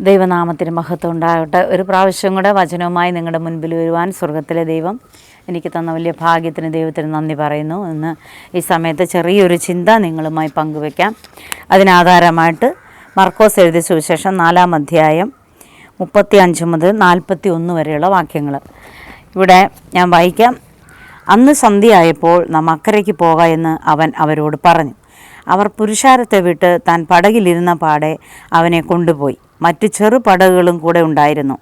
ദൈവനാമത്തിന് മഹത്വം ഉണ്ടാകട്ടെ. ഒരു പ്രാവശ്യം കൂടെ വചനവുമായി നിങ്ങളുടെ മുൻപിൽ വരുവാൻ സ്വർഗത്തിലെ ദൈവം എനിക്ക് തന്ന വലിയ ഭാഗ്യത്തിന് ദൈവത്തിന് നന്ദി പറയുന്നു. ഇന്ന് ഈ സമയത്ത് ചെറിയൊരു ചിന്ത നിങ്ങളുമായി പങ്കുവെക്കാം. അതിനാധാരമായിട്ട് മർക്കോസ് എഴുതിയ സുവിശേഷം നാലാം അധ്യായം മുപ്പത്തി അഞ്ച് മുതൽ നാൽപ്പത്തി ഒന്ന് വരെയുള്ള വാക്യങ്ങൾ. ഇവിടെ ഞാൻ വായിക്കാം. അന്ന് സന്ധ്യയായപ്പോൾ നാം അക്കരയ്ക്ക് പോക എന്ന് അവൻ അവരോട് പറഞ്ഞു. അവർ പുരുഷാരത്തെ വിട്ട് താൻ പടകിലിരുന്ന പാടെ അവനെ കൊണ്ടുപോയി. മറ്റ് ചെറു പടകുകളും കൂടെ ഉണ്ടായിരുന്നു.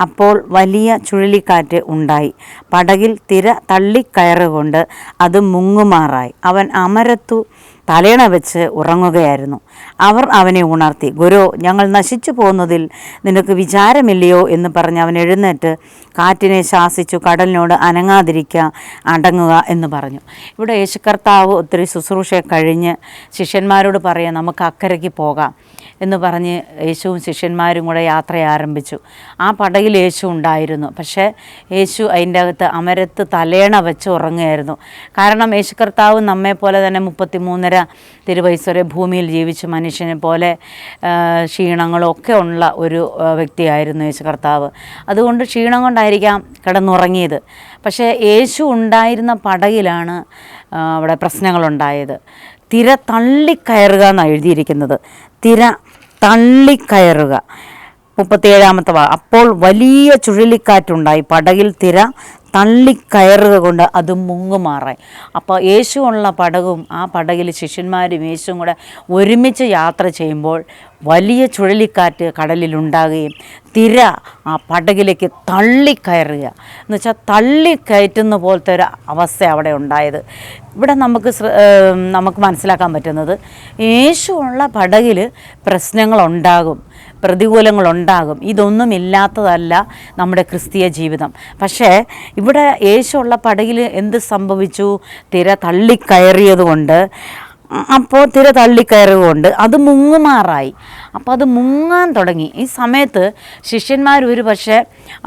അപ്പോൾ വലിയ ചുഴലിക്കാറ്റ് ഉണ്ടായി. പടകിൽ തിര തള്ളിക്കയറുകൊണ്ട് അത് മുങ്ങുമാറായി. അവൻ അമരത്തു തലേണ വെച്ച് ഉറങ്ങുകയായിരുന്നു. അവർ അവനെ ഉണർത്തി ഗുരു ഞങ്ങൾ നശിച്ചു പോകുന്നതിൽ നിനക്ക് വിചാരമില്ലയോ? എന്ന് പറഞ്ഞ് അവൻ എഴുന്നേറ്റ് കാറ്റിനെ ശാസിച്ചു കടലിനോട് അനങ്ങാതിരിക്കുക അടങ്ങുക എന്ന് പറഞ്ഞു. ഇവിടെ യേശുക്കർത്താവ് ഒത്തിരി ശുശ്രൂഷ കഴിഞ്ഞ് ശിഷ്യന്മാരോട് പറയാം നമുക്ക് അക്കരയ്ക്ക് പോകാം എന്ന് പറഞ്ഞ് യേശുവും ശിഷ്യന്മാരും കൂടെ യാത്ര ആരംഭിച്ചു. ആ പടയിൽ യേശു ഉണ്ടായിരുന്നു. പക്ഷേ യേശു അതിന്റെ അകത്ത് അമരത്ത് തലേണ വെച്ച് ഉറങ്ങുകയായിരുന്നു. കാരണം യേശു കർത്താവ് നമ്മെ പോലെ തന്നെ മുപ്പത്തി മൂന്നര തിരുവയസ്സ് വരെ ഭൂമിയിൽ ജീവിച്ച് മനുഷ്യനെ പോലെ ക്ഷീണങ്ങളൊക്കെ ഉള്ള ഒരു വ്യക്തിയായിരുന്നു യേശു കർത്താവ് അതുകൊണ്ട് ക്ഷീണം കൊണ്ടായിരിക്കാം കിടന്നുറങ്ങിയത്. പക്ഷേ യേശു ഉണ്ടായിരുന്ന പടയിലാണ് അവിടെ പ്രശ്നങ്ങളുണ്ടായത്. തിര തള്ളിക്കയറുക എന്നാണ് എഴുതിയിരിക്കുന്നത്. തിര തള്ളിക്കയറുക. മുപ്പത്തിയേഴാമത്തെ വാ അപ്പോൾ വലിയ ചുഴലിക്കാറ്റുണ്ടായി. പടകിൽ തിര തള്ളിക്കയറുക കൊണ്ട് അത് മുങ്ങുമാറായി. അപ്പോൾ യേശു ഉള്ള പടകും ആ പടകിൽ ശിഷ്യന്മാരും യേശുവും കൂടെ ഒരുമിച്ച് യാത്ര ചെയ്യുമ്പോൾ വലിയ ചുഴലിക്കാറ്റ് കടലിലുണ്ടാകുകയും തിര ആ പടകിലേക്ക് തള്ളിക്കയറുക. എന്ന് വെച്ചാൽ തള്ളിക്കയറ്റുന്ന പോലത്തെ ഒരു അവസ്ഥ അവിടെ ഉണ്ടായത്. ഇവിടെ നമുക്ക് നമുക്ക് മനസ്സിലാക്കാൻ പറ്റുന്നത് യേശുള്ള പടകിൽ പ്രശ്നങ്ങളുണ്ടാകും പ്രതികൂലങ്ങളുണ്ടാകും. ഇതൊന്നും ഇല്ലാത്തതല്ല നമ്മുടെ ക്രിസ്തീയ ജീവിതം. പക്ഷേ ഇവിടെ യേശുള്ള പടകിൽ എന്ത് സംഭവിച്ചു? തിര തള്ളിക്കയറിയതുകൊണ്ട് അപ്പോൾ തിര തള്ളിക്കയറുകൊണ്ട് അത് മുങ്ങുമാറായി. അപ്പോൾ അത് മുങ്ങാൻ തുടങ്ങി. ഈ സമയത്ത് ശിഷ്യന്മാർ ഒരു പക്ഷേ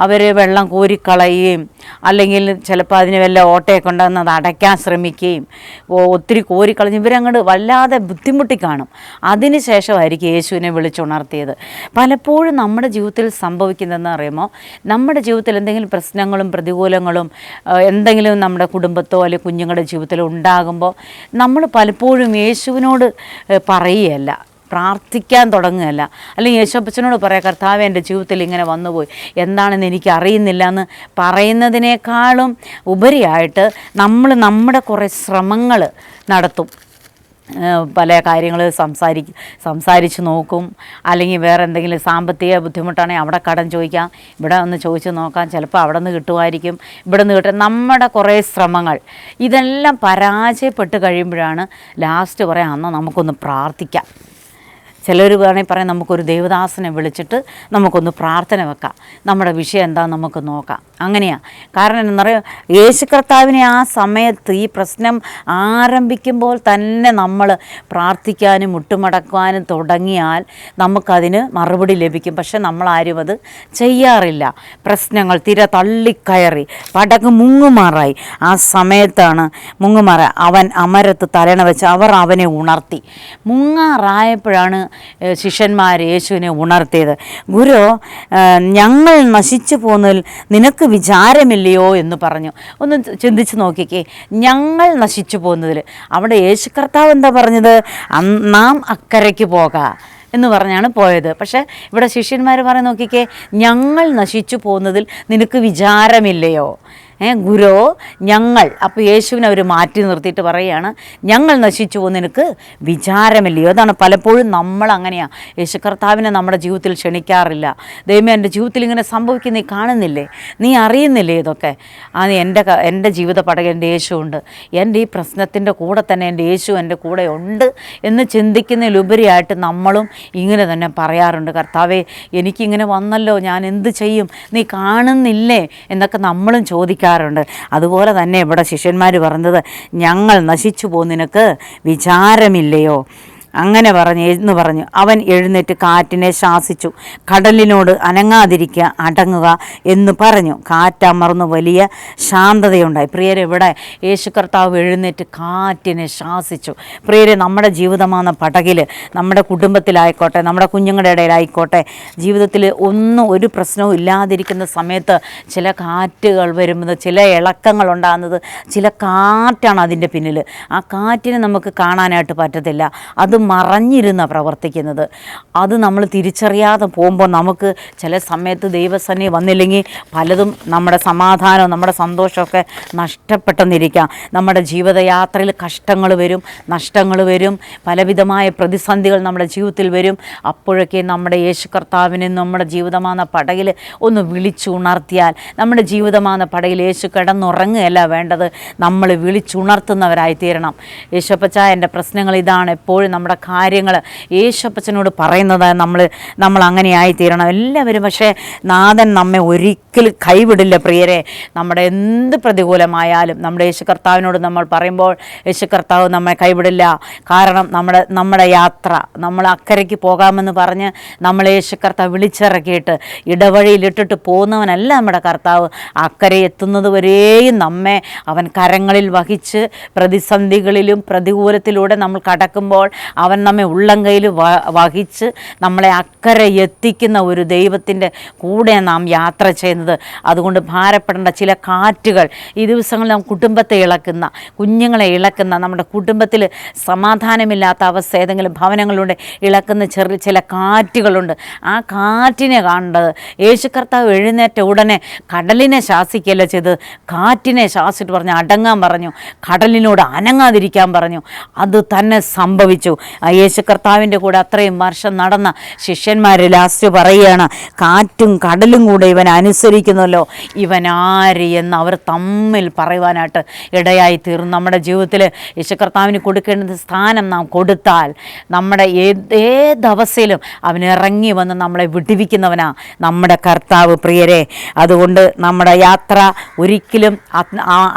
അവർ വെള്ളം കോരിക്കളയുകയും അല്ലെങ്കിൽ ചിലപ്പോൾ അതിന് വല്ല ഓട്ടയൊക്കെ ഉണ്ടാകുന്ന അത് അടയ്ക്കാൻ ശ്രമിക്കുകയും ഒത്തിരി കോരിക്കളഞ്ഞ് ഇവരങ്ങോട്ട് വല്ലാതെ ബുദ്ധിമുട്ടി കാണും. അതിന് ശേഷമായിരിക്കും യേശുവിനെ വിളിച്ചുണർത്തിയത്. പലപ്പോഴും നമ്മുടെ ജീവിതത്തിൽ സംഭവിക്കുന്നതെന്ന് പറയുമ്പോൾ നമ്മുടെ ജീവിതത്തിൽ എന്തെങ്കിലും പ്രശ്നങ്ങളും പ്രതികൂലങ്ങളും എന്തെങ്കിലും നമ്മുടെ കുടുംബത്തോ അല്ലെങ്കിൽ കുഞ്ഞുങ്ങളുടെ ജീവിതത്തിലോ ഉണ്ടാകുമ്പോൾ നമ്മൾ പലപ്പോഴും യേശുവിനോട് പറയുകയല്ല. പ്രാർത്ഥിക്കാൻ തുടങ്ങുകയല്ല. അല്ലെങ്കിൽ യേശോപ്പച്ചനോട് പറയാം കർത്താവ് എന്റെ ജീവിതത്തിൽ ഇങ്ങനെ വന്നുപോയി. എന്താണെന്ന് എനിക്ക് അറിയുന്നില്ല എന്ന് പറയുന്നതിനേക്കാളും ഉപരിയായിട്ട് നമ്മൾ നമ്മുടെ കുറേ ശ്രമങ്ങൾ നടത്തും. പല കാര്യങ്ങൾ സംസാരി സംസാരിച്ച് നോക്കും. അല്ലെങ്കിൽ വേറെ എന്തെങ്കിലും സാമ്പത്തിക ബുദ്ധിമുട്ടാണെങ്കിൽ അവിടെ കടം ചോദിക്കാം. ഇവിടെ ഒന്ന് ചോദിച്ച് നോക്കാം. ചിലപ്പോൾ അവിടെ നിന്ന് കിട്ടുമായിരിക്കും. ഇവിടെ നിന്ന് കിട്ടും. നമ്മുടെ കുറേ ശ്രമങ്ങൾ. ഇതെല്ലാം പരാജയപ്പെട്ട് കഴിയുമ്പോഴാണ് ലാസ്റ്റ് പറയാം അന്ന് നമുക്കൊന്ന് പ്രാർത്ഥിക്കാം. ചിലർ വേണമെങ്കിൽ പറയാം നമുക്കൊരു ദേവദാസനെ വിളിച്ചിട്ട് നമുക്കൊന്ന് പ്രാർത്ഥന വെക്കാം. നമ്മുടെ വിഷയം എന്താണെന്ന് നമുക്ക് നോക്കാം. അങ്ങനെയാണ് കാരണം എന്നറിയാം യേശു കർത്താവിനെ ആ സമയത്ത് ഈ പ്രശ്നം ആരംഭിക്കുമ്പോൾ തന്നെ നമ്മൾ പ്രാർത്ഥിക്കാനും മുട്ടുമടക്കുവാനും തുടങ്ങിയാൽ നമുക്കതിന് മറുപടി ലഭിക്കും. പക്ഷെ നമ്മളാരും അത് ചെയ്യാറില്ല. പ്രശ്നങ്ങൾ തിര തള്ളിക്കയറി പടക്ക് മുങ്ങുമാറായി. ആ സമയത്താണ് മുങ്ങുമാറ. അവൻ അമരത്ത് തലണ വെച്ച് അവർ അവനെ ഉണർത്തി. മുങ്ങാറായപ്പോഴാണ് ശിഷ്യന്മാർ യേശുവിനെ ഉണർത്തിയത്. ഗുരു ഞങ്ങൾ നശിച്ചു പോകുന്നതിൽ നിനക്ക് വിചാരമില്ലയോ എന്ന് പറഞ്ഞു. ഒന്ന് ചിന്തിച്ച് നോക്കിക്കേ. ഞങ്ങൾ നശിച്ചു പോകുന്നതിൽ അവിടെ യേശു കർത്താവ് എന്താ പറഞ്ഞത്? "അന്ന് നാം അക്കരയ്ക്ക് പോകാം എന്ന് പറഞ്ഞാണ് പോയത്. പക്ഷേ ഇവിടെ ശിഷ്യന്മാർ പറഞ്ഞ് നോക്കിക്കേ. ഞങ്ങൾ നശിച്ചു പോകുന്നതിൽ നിനക്ക് വിചാരമില്ലയോ? ഗുരോ ഞങ്ങൾ അപ്പോൾ യേശുവിനെ അവർ മാറ്റി നിർത്തിയിട്ട് പറയുകയാണ് ഞങ്ങൾ നശിച്ചു നിനക്ക് വിചാരമില്ലയോ? അതാണ് പലപ്പോഴും നമ്മൾ അങ്ങനെയാണ് യേശു കർത്താവിനെ നമ്മുടെ ജീവിതത്തിൽ ക്ഷണിക്കാറില്ല. ദൈവമേ എന്റെ ജീവിതത്തിൽ ഇങ്ങനെ സംഭവിക്കുന്ന നീ കാണുന്നില്ലേ? നീ അറിയുന്നില്ലേ ഇതൊക്കെ? നീ എന്റെ എന്റെ ജീവിത പടക എന്റെ യേശു ഉണ്ട്. എന്റെ ഈ പ്രശ്നത്തിന്റെ കൂടെ തന്നെ എന്റെ യേശു എന്റെ കൂടെ ഉണ്ട് എന്ന് ചിന്തിക്കുന്നതിലുപരിയായിട്ട് നമ്മളും ഇങ്ങനെ തന്നെ പറയാറുണ്ട്. കർത്താവേ എനിക്കിങ്ങനെ വന്നല്ലോ ഞാൻ എന്ത് ചെയ്യും? നീ കാണുന്നില്ലേ? എന്നൊക്കെ നമ്മളും ചോദിക്കാറുണ്ട്. അതുപോലെ തന്നെ ഇവിടെ ശിഷ്യന്മാർ പറഞ്ഞത് ഞങ്ങൾ നശിച്ചു പോകുന്നതിനൊക്കെ വിചാരമില്ലയോ? അങ്ങനെ പറഞ്ഞു എന്ന് പറഞ്ഞു. അവൻ എഴുന്നേറ്റ് കാറ്റിനെ ശാസിച്ചു. കടലിനോട് അനങ്ങാതിരിക്കുക അടങ്ങുക എന്ന് പറഞ്ഞു. കാറ്റമർന്ന് വലിയ ശാന്തതയുണ്ടായി. പ്രിയരെ ഇവിടെ യേശു കർത്താവ് എഴുന്നേറ്റ് കാറ്റിനെ ശാസിച്ചു. പ്രിയരെ നമ്മുടെ ജീവിതമാണ് പടകിൽ. നമ്മുടെ കുടുംബത്തിലായിക്കോട്ടെ നമ്മുടെ കുഞ്ഞുങ്ങളുടെ ഇടയിലായിക്കോട്ടെ ജീവിതത്തിൽ ഒന്നും ഒരു പ്രശ്നവും ഇല്ലാതിരിക്കുന്ന സമയത്ത് ചില കാറ്റുകൾ വരുന്നത് ചില ഇളക്കങ്ങൾ ഉണ്ടാകുന്നത് ചില കാറ്റാണ് അതിന്റെ പിന്നിൽ. ആ കാറ്റിനെ നമുക്ക് കാണാനായിട്ട് പറ്റത്തില്ല. അത് മറഞ്ഞിരുന്ന പ്രവർത്തിക്കുന്നത്. അത് നമ്മൾ തിരിച്ചറിയാതെ പോകുമ്പോൾ നമുക്ക് ചില സമയത്ത് ദൈവസന്നെ വന്നില്ലെങ്കിൽ പലതും നമ്മുടെ സമാധാനവും നമ്മുടെ സന്തോഷമൊക്കെ നഷ്ടപ്പെട്ടെന്നിരിക്കാം. നമ്മുടെ ജീവിതയാത്രയിൽ കഷ്ടങ്ങൾ വരും നഷ്ടങ്ങൾ വരും പലവിധമായ പ്രതിസന്ധികൾ നമ്മുടെ ജീവിതത്തിൽ വരും. അപ്പോഴൊക്കെ നമ്മുടെ യേശു കർത്താവിനെ നമ്മുടെ ജീവിതമാകുന്ന പടയിൽ ഒന്ന് വിളിച്ചുണർത്തിയാൽ നമ്മുടെ ജീവിതമാകുന്ന പടയിൽ യേശു കിടന്നുറങ്ങുകയല്ല വേണ്ടത്. നമ്മൾ വിളിച്ചുണർത്തുന്നവരായി തീരണം യേശുപ്പച്ച എന്റെ പ്രശ്നങ്ങൾ ഇതാണ്. എപ്പോഴും നമ്മുടെ കാര്യങ്ങൾ യേശപ്പച്ചനോട് പറയുന്നത് നമ്മൾ നമ്മൾ അങ്ങനെ ആയിത്തീരണം. എല്ലാവരും പക്ഷേ നാഥൻ നമ്മെ ഒരിക്കലും കൈവിടില്ല പ്രിയരെ. നമ്മുടെ എന്ത് പ്രതികൂലമായാലും നമ്മുടെ യേശു കർത്താവിനോട് നമ്മൾ പറയുമ്പോൾ യേശു കർത്താവ് നമ്മെ കൈവിടില്ല. കാരണം നമ്മുടെ നമ്മുടെ യാത്ര നമ്മൾ അക്കരയ്ക്ക് പോകാമെന്ന് പറഞ്ഞ് നമ്മൾ യേശു കർത്താവ് വിളിച്ചിറക്കിയിട്ട് ഇടവഴിയിലിട്ടിട്ട് പോകുന്നവനല്ല നമ്മുടെ കർത്താവ്. അക്കരെ എത്തുന്നത് വരെയും നമ്മെ അവൻ കരങ്ങളിൽ വഹിച്ച് പ്രതിസന്ധികളിലും പ്രതികൂലത്തിലൂടെ നമ്മൾ കടക്കുമ്പോൾ അവൻ നമ്മെ ഉള്ളംകയിൽ വഹിച്ച് നമ്മളെ അക്കരെ എത്തിക്കുന്ന ഒരു ദൈവത്തിന്റെ കൂടെ നാം യാത്ര ചെയ്യുന്നത്. അതുകൊണ്ട് ഭാരപ്പെടേണ്ട ചില കാറ്റുകൾ. ഈ ദിവസങ്ങളിൽ നാം കുടുംബത്തെ ഇളക്കുന്ന കുഞ്ഞുങ്ങളെ ഇളക്കുന്ന നമ്മുടെ കുടുംബത്തിൽ സമാധാനമില്ലാത്ത അവസ്ഥ ഏതെങ്കിലും ഭവനങ്ങളുണ്ട് ഇളക്കുന്ന ചെറിയ ചില കാറ്റുകളുണ്ട്. ആ കാറ്റിനെ കാണേണ്ടത് യേശു കർത്താവ് എഴുന്നേറ്റ ഉടനെ കടലിനെ ശാസിക്കുകയല്ല ചെയ്ത് കാറ്റിനെ ശാസിച്ചിട്ട് പറഞ്ഞു അടങ്ങാൻ പറഞ്ഞു. കടലിനോട് അനങ്ങാതിരിക്കാൻ പറഞ്ഞു. അത് തന്നെ സംഭവിച്ചു. യേശു കർത്താവിന്റെ കൂടെ അത്രയും വർഷം നടന്ന ശിഷ്യന്മാർ ലാസ്റ്റ് പറയുകയാണ് കാറ്റും കടലും കൂടെ ഇവൻ അനുസരിക്കുന്നല്ലോ. ഇവൻ ആര് എന്ന് അവർ തമ്മിൽ പറയുവാനായിട്ട് ഇടയായി തീർന്നു. നമ്മുടെ ജീവിതത്തിൽ യേശു കർത്താവിന് കൊടുക്കേണ്ട സ്ഥാനം നാം കൊടുത്താൽ നമ്മുടെ ഏത് ഏതവസ്ഥയിലും അവൻ ഇറങ്ങി വന്ന് നമ്മളെ വിടിവിക്കുന്നവനാ നമ്മുടെ കർത്താവ് പ്രിയരെ. അതുകൊണ്ട് നമ്മുടെ യാത്ര ഒരിക്കലും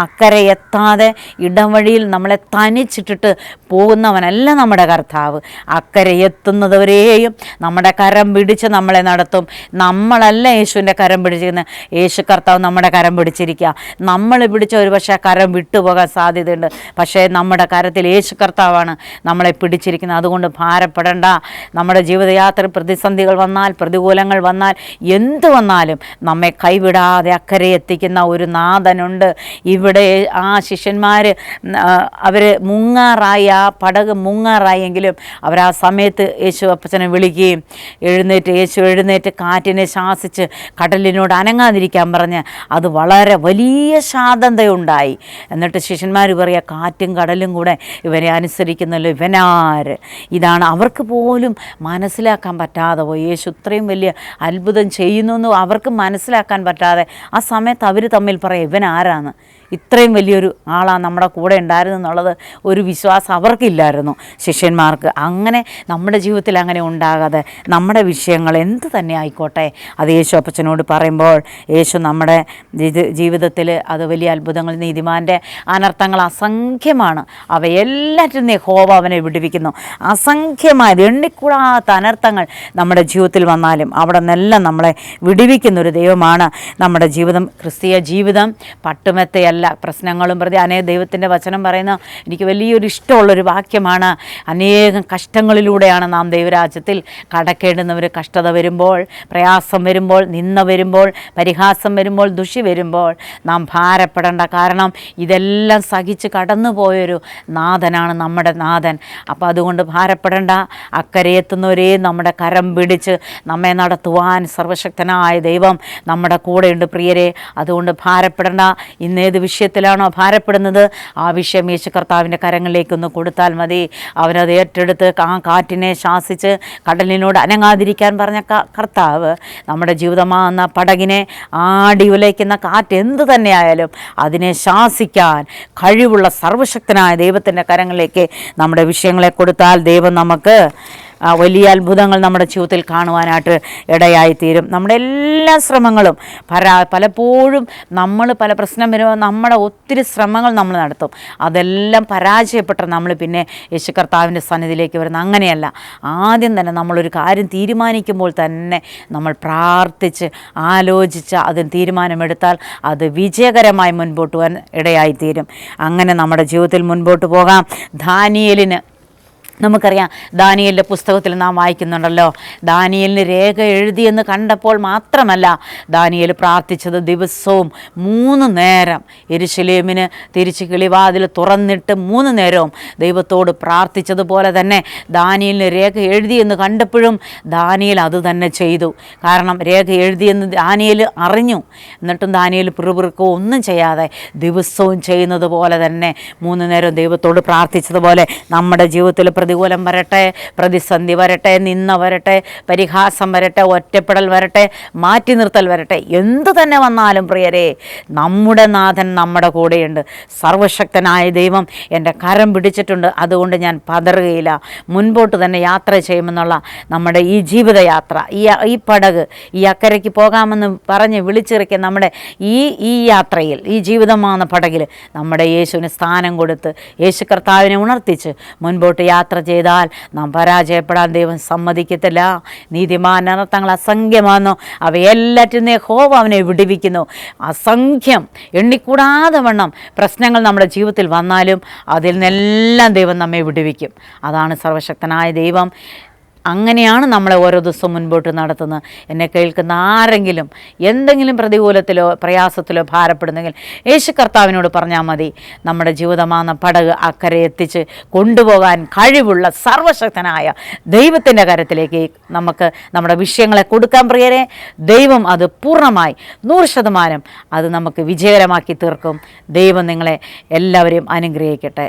അക്കരെ എത്താതെ ഇടവഴിയിൽ നമ്മളെ തനിച്ചിട്ടിട്ട് പോകുന്നവനല്ല നമ്മുടെ കർത്താവ് അക്കരെ എത്തുന്നതുവരെയും നമ്മുടെ കരം പിടിച്ച് നമ്മളെ നടത്തും. നമ്മളല്ല യേശുവിന്റെ കരം പിടിച്ചിരിക്കുന്നത് യേശു കർത്താവ് നമ്മുടെ കരം പിടിച്ചിരിക്കുക. നമ്മൾ പിടിച്ച ഒരു പക്ഷേ കരം വിട്ടുപോകാൻ സാധ്യതയുണ്ട്. പക്ഷേ നമ്മുടെ കരത്തിൽ യേശു കർത്താവാണ് നമ്മളെ പിടിച്ചിരിക്കുന്നത്. അതുകൊണ്ട് ഭാരപ്പെടേണ്ട. നമ്മുടെ ജീവിതയാത്ര പ്രതിസന്ധികൾ വന്നാൽ പ്രതികൂലങ്ങൾ വന്നാൽ എന്ത് വന്നാലും നമ്മെ കൈവിടാതെ അക്കരെ എത്തിക്കുന്ന ഒരു നാഥനുണ്ട്. ഇവിടെ ആ ശിഷ്യന്മാർ അവർ മുങ്ങാറായി ആ പടക് മുങ്ങാറായെങ്കിലും അവർ ആ സമയത്ത് യേശു അപ്പച്ചനെ വിളിക്കുകയും എഴുന്നേറ്റ് യേശു എഴുന്നേറ്റ് കാറ്റിനെ ശാസിച്ച് കടലിനോട് അനങ്ങാതിരിക്കാൻ പറഞ്ഞ് അത് വളരെ വലിയ ശാന്തതയുണ്ടായി. എന്നിട്ട് ശിഷ്യന്മാർ പറയുക കാറ്റും കടലും കൂടെ ഇവരെ അനുസരിക്കുന്നല്ലോ ഇവനാര്? ഇതാണ് അവർക്ക് പോലും മനസ്സിലാക്കാൻ പറ്റാതെ പോയി. യേശു ഇത്രയും വലിയ അത്ഭുതം ചെയ്യുന്നു എന്ന് അവർക്ക് മനസ്സിലാക്കാൻ പറ്റാതെ ആ സമയത്ത് അവർ തമ്മിൽ പറയും ഇവൻ ആരാണ് ഇത്രയും വലിയൊരു ആളാണ് നമ്മുടെ കൂടെ ഉണ്ടായിരുന്നു എന്നുള്ളത് ഒരു വിശ്വാസം അവർക്കില്ലായിരുന്നു ശിഷ്യന്മാർക്ക്. അങ്ങനെ നമ്മുടെ ജീവിതത്തിൽ അങ്ങനെ ഉണ്ടാകാതെ നമ്മുടെ വിഷയങ്ങൾ എന്ത് തന്നെ ആയിക്കോട്ടെ. അത് യേശു അപ്പച്ചനോട് പറയുമ്പോൾ യേശു നമ്മുടെ ജീവിതത്തിൽ അത് വലിയ അത്ഭുതങ്ങൾ നീതിമാന്റെ അനർത്ഥങ്ങൾ അസംഖ്യമാണ്. അവയെല്ലാറ്റും ഹോവ അവനെ വിടുവിക്കുന്നു. അസംഖ്യമായത് എണ്ണിക്കൂടാത്ത അനർത്ഥങ്ങൾ നമ്മുടെ ജീവിതത്തിൽ വന്നാലും അവിടെ നിന്നെല്ലാം നമ്മളെ വിടുവിക്കുന്ന ഒരു ദൈവമാണ് നമ്മുടെ ജീവിതം. ക്രിസ്തീയ ജീവിതം പട്ടുമെത്തയല്ല പ്രശ്നങ്ങളും പ്രതി അനേ ദൈവത്തിന്റെ വചനം പറയുന്ന എനിക്ക് വലിയൊരു ഇഷ്ടമുള്ളൊരു വാക്യമാണ്. അനേകം കഷ്ടങ്ങളിലൂടെയാണ് നാം ദൈവരാജ്യത്തിൽ കടക്കേണ്ടുന്നവർ. കഷ്ടത വരുമ്പോൾ പ്രയാസം വരുമ്പോൾ നിന്ന വരുമ്പോൾ പരിഹാസം വരുമ്പോൾ ദുഷി വരുമ്പോൾ നാം ഭാരപ്പെടേണ്ട. കാരണം ഇതെല്ലാം സഹിച്ച് കടന്നു പോയൊരു നാഥനാണ് നമ്മുടെ നാഥൻ. അപ്പോൾ അതുകൊണ്ട് ഭാരപ്പെടേണ്ട. അക്കരെ എത്തുന്നവരെ നമ്മുടെ കരം പിടിച്ച് നമ്മെ നടത്തുവാൻ സർവശക്തനായ ദൈവം നമ്മുടെ കൂടെയുണ്ട് പ്രിയരെ. അതുകൊണ്ട് ഭാരപ്പെടേണ്ട. ഇന്നേത് വിഷയത്തിലാണോ ഭാരപ്പെടുന്നത്? ആ വിഷയം യേശു കർത്താവിന്റെ കരങ്ങളിലേക്കൊന്ന് കൊടുത്താൽ മതി. അവനത് ഏറ്റെടുത്ത് ആ കാറ്റിനെ ശാസിച്ച് കടലിനോട് അനങ്ങാതിരിക്കാൻ പറഞ്ഞ കർത്താവ് നമ്മുടെ ജീവിതമാകുന്ന പടകിനെ ആടി ഉലയ്ക്കുന്ന കാറ്റ് എന്ത് തന്നെയായാലും അതിനെ ശാസിക്കാൻ കഴിവുള്ള സർവശക്തനായ ദൈവത്തിന്റെ കരങ്ങളിലേക്ക് നമ്മുടെ വിഷയങ്ങളെ കൊടുത്താൽ ദൈവം നമുക്ക് വലിയ അത്ഭുതങ്ങൾ നമ്മുടെ ജീവിതത്തിൽ കാണുവാനായിട്ട് ഇടയായിത്തീരും. നമ്മുടെ എല്ലാ ശ്രമങ്ങളും പരാ പലപ്പോഴും നമ്മൾ പല പ്രശ്നം വരുമ്പോൾ നമ്മുടെ ഒത്തിരി ശ്രമങ്ങൾ നമ്മൾ നടത്തും. അതെല്ലാം പരാജയപ്പെട്ട നമ്മൾ പിന്നെ യേശു കർത്താവിന്റെ സന്നിധിയിലേക്ക് വരുന്നത് അങ്ങനെയല്ല. ആദ്യം തന്നെ നമ്മളൊരു കാര്യം തീരുമാനിക്കുമ്പോൾ തന്നെ നമ്മൾ പ്രാർത്ഥിച്ച് ആലോചിച്ച് അതിന് തീരുമാനമെടുത്താൽ അത് വിജയകരമായി മുൻപോട്ട് പോകാൻ ഇടയായിത്തീരും. അങ്ങനെ നമ്മുടെ ജീവിതത്തിൽ മുൻപോട്ട് പോകാം. ധാനിയലിന് നമുക്കറിയാം ദാനിയലിന്റെ പുസ്തകത്തിൽ നാം വായിക്കുന്നുണ്ടല്ലോ. ദാനിയലിന് രേഖ എഴുതിയെന്ന് കണ്ടപ്പോൾ മാത്രമല്ല ദാനിയൽ പ്രാർത്ഥിച്ചത് ദിവസവും മൂന്ന് നേരം എരിശിലേമിന് തിരിച്ച് കിളിവാതിൽ തുറന്നിട്ട് മൂന്ന് നേരവും ദൈവത്തോട് പ്രാർത്ഥിച്ചതുപോലെ തന്നെ ദാനിയലിന് രേഖ എഴുതിയെന്ന് കണ്ടപ്പോഴും ദാനിയൽ അത് തന്നെ ചെയ്തു. കാരണം രേഖ എഴുതിയെന്ന് ദാനിയൽ അറിഞ്ഞു. എന്നിട്ടും ദാനിയൽ പിറുപിറുക്കോ ഒന്നും ചെയ്യാതെ ദിവസവും ചെയ്യുന്നത് പോലെ തന്നെ മൂന്ന് നേരം ദൈവത്തോട് പ്രാർത്ഥിച്ചതുപോലെ നമ്മുടെ ജീവിതത്തിൽ പ്രതികൂലം വരട്ടെ പ്രതിസന്ധി വരട്ടെ നിന്ന വരട്ടെ പരിഹാസം വരട്ടെ ഒറ്റപ്പെടൽ വരട്ടെ മാറ്റി നിർത്തൽ വരട്ടെ. എന്തു തന്നെ വന്നാലും പ്രിയരെ നമ്മുടെ നാഥൻ നമ്മുടെ കൂടെയുണ്ട്. സർവശക്തനായ ദൈവം എന്റെ കരം പിടിച്ചിട്ടുണ്ട്. അതുകൊണ്ട് ഞാൻ പതറുകയില്ല. മുൻപോട്ട് തന്നെ യാത്ര ചെയ്യുമെന്നുള്ള നമ്മുടെ ഈ ജീവിതയാത്ര ഈ ഈ പടക് ഈ അക്കരയ്ക്ക് പോകാമെന്ന് പറഞ്ഞ് വിളിച്ചിറക്കിയ നമ്മുടെ ഈ ഈ യാത്രയിൽ ഈ ജീവിതമാകുന്ന പടകിൽ നമ്മുടെ യേശുവിന് സ്ഥാനം കൊടുത്ത് യേശു കർത്താവിനെ ഉണർത്തിച്ച് മുൻപോട്ട് യാത്ര ചെയ്താൽ നാം പരാജയപ്പെടാൻ ദൈവം സമ്മതിക്കത്തില്ല. നീതിമാൻ അനർത്ഥങ്ങൾ അസംഖ്യമാണെന്നോ അവയെല്ലാറ്റിൽ ഹോവ അവനെ വിടുവിക്കുന്നു. അസംഖ്യം എണ്ണിക്കൂടാതെ വണ്ണം പ്രശ്നങ്ങൾ നമ്മുടെ ജീവിതത്തിൽ വന്നാലും അതിൽ നിന്നെല്ലാം ദൈവം നമ്മെ വിടുവിക്കും. അതാണ് സർവശക്തനായ ദൈവം. അങ്ങനെയാണ് നമ്മളെ ഓരോ ദിവസവും മുൻപോട്ട് നടത്തുന്നത്. എന്നെ കേൾക്കുന്ന ആരെങ്കിലും എന്തെങ്കിലും പ്രതികൂലത്തിലോ പ്രയാസത്തിലോ ഭാരപ്പെടുന്നെങ്കിൽ യേശു കർത്താവിനോട് പറഞ്ഞാൽ മതി. നമ്മുടെ ജീവിതമാകുന്ന പടക് അക്കരെ എത്തിച്ച് കൊണ്ടുപോകാൻ കഴിവുള്ള സർവശക്തനായ ദൈവത്തിന്റെ കരത്തിലേക്ക് നമുക്ക് നമ്മുടെ വിഷയങ്ങളെ കൊടുക്കാൻ പ്രിയരെ. ദൈവം അത് പൂർണമായി നൂറ് ശതമാനം അത് നമുക്ക് വിജയകരമാക്കി തീർക്കും. ദൈവം നിങ്ങളെ എല്ലാവരെയും അനുഗ്രഹിക്കട്ടെ.